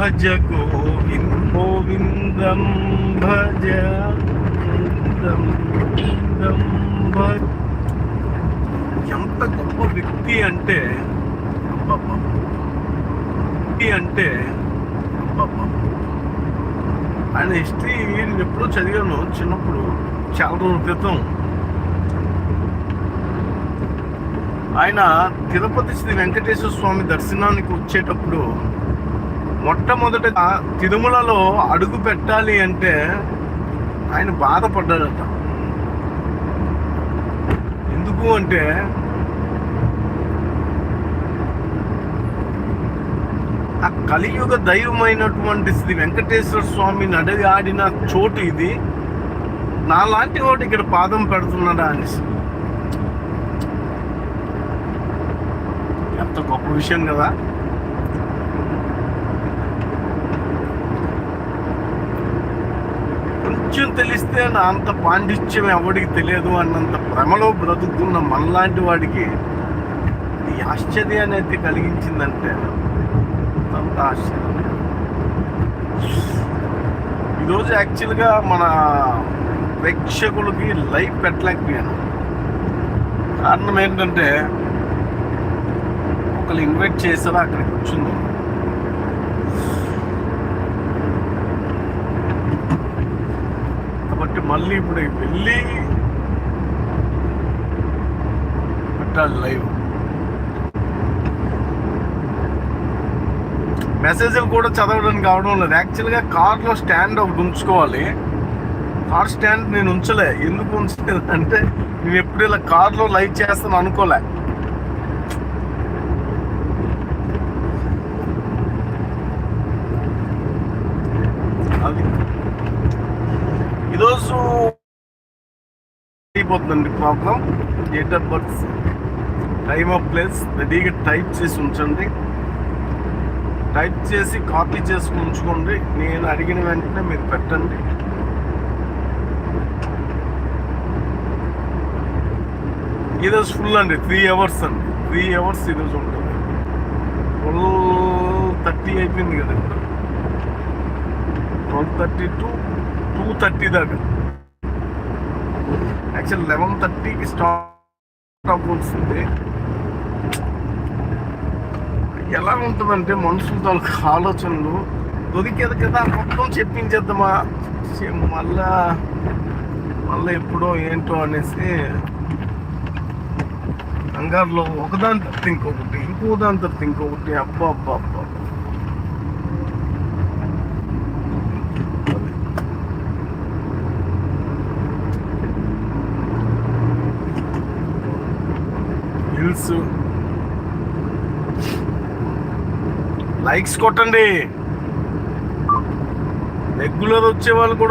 భజ గోవింద గోవిందం భజ గోవిందం భజ ఎంత గొప్ప వ్యక్తి అంటే వ్యక్తి అంటే ఆయన హిస్టరీ నేను ఎప్పుడో చదివాను చిన్నప్పుడు చాలా రోజుల క్రితం. ఆయన తిరుపతి శ్రీ వెంకటేశ్వర స్వామి దర్శనానికి వచ్చేటప్పుడు మొట్టమొదటగా తిరుమలలో అడుగు పెట్టాలి అంటే ఆయన బాధపడ్డాడట. ఎందుకు అంటే ఆ కలియుగ దైవమైనటువంటి శ్రీ వెంకటేశ్వర స్వామిని అడిగి ఆడిన చోటు ఇది. నాలాంటి వాడు ఇక్కడ పాదం పెడుతున్నాడా అనేసి. ఎంత గొప్ప విషయం కదా. కొంచెం తెలిస్తే నా అంత పాండిత్యం ఎవడికి తెలియదు అన్నంత భ్రమలో బ్రతుకుతున్న మనలాంటి వాడికి ఈ ఆశ్చర్యాన్ని అయితే కలిగించిందంటే అంత ఆశ్చర్యం. ఈరోజు యాక్చువల్గా మన ప్రేక్షకులకి లైవ్ పెట్టలేకపోయాను. కారణం ఏంటంటే ఒకళ్ళు ఇన్వైట్ చేశారు అక్కడికి వచ్చింది కాబట్టి మళ్ళీ ఇప్పుడు వెళ్ళి పెట్టాలి లైవ్. మెసేజ్లు కూడా చదవడానికి కావడం లేదు. యాక్చువల్గా కార్లో స్టాండ్ ఒకటి ఉంచుకోవాలి. కార్ స్టాండ్ నేను ఉంచలే. ఎందుకు ఉంచలేదు అంటే నేను ఎప్పుడు ఇలా కార్లో లైవ్ చేస్తాను అనుకోలే అది ఈరోజు అయిపోతుందండి problem. Date of birth time of place రెడీగా టైప్ చేసి ఉంచండి. టైప్ చేసి కాపీ చేసుకుని ఉంచుకోండి. నేను అడిగిన వెంటనే మీరు పెట్టండి. ఈరోజు ఫుల్ అండి. త్రీ అవర్స్ అండి. త్రీ అవర్స్ ఈరోజు ఉంటుంది. ఫుల్ థర్టీ అయిపోయింది కదా twelve thirty to two thirty దాకా. యాక్చువల్ లెవెన్ థర్టీకి స్టార్ట్ అవ్వాల్సింది. ఎలా ఉంటుందంటే మనుషుల తాలూకు ఆలోచనలు దొరికేది కదా మొత్తం చెప్పించేద్దామా? మళ్ళా మళ్ళీ ఎప్పుడో ఏంటో అనేసి కంగారులో ఒకదాని తప్పితే ఇంకొకటి ఇంకో దాని తప్పితే ఇంకొకటి. అబ్బా అబ్బా అబ్బా లైక్స్ లైక్స్ కొట్టండి. రెగ్యులర్ వచ్చే వాళ్ళు కూడా